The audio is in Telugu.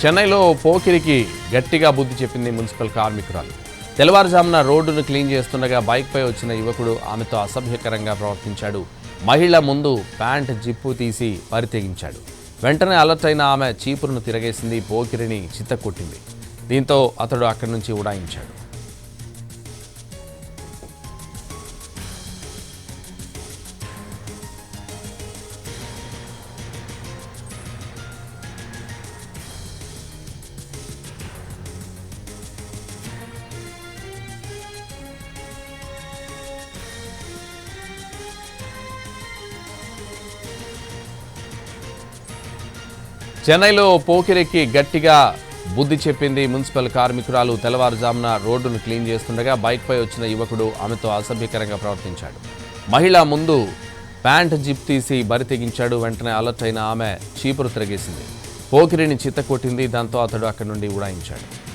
చెన్నైలో పోకిరికి గట్టిగా బుద్ధి చెప్పింది మున్సిపల్ కార్మికురాలు. తెల్లవారుజామున రోడ్డును క్లీన్ చేస్తుండగా బైక్పై వచ్చిన యువకుడు ఆమెతో అసభ్యకరంగా ప్రవర్తించాడు. మహిళ ముందు ప్యాంట్ జిప్పు తీసి పరితెగించాడు. వెంటనే అలర్ట్ అయిన ఆమె చీపురును తిరగేసింది పోకిరిని చిత్తకొట్టింది దీంతో అతడు అక్కడి నుంచి ఉడాయించాడు. చెన్నైలో పోకిరెక్కి గట్టిగా బుద్ధి చెప్పింది మున్సిపల్ కార్మికురాలు. తెల్లవారుజామున రోడ్డును క్లీన్ చేస్తుండగా బైక్పై వచ్చిన యువకుడు ఆమెతో అసభ్యకరంగా ప్రవర్తించాడు. మహిళ ముందు ప్యాంట్ జిప్ తీసి బరి తెగించాడు. వెంటనే అలర్ట్ అయిన ఆమె చీపురు తిరగేసింది. పోకిరిని చిత్తకొట్టింది. దాంతో అతడు అక్కడి నుండి ఉడాయించాడు.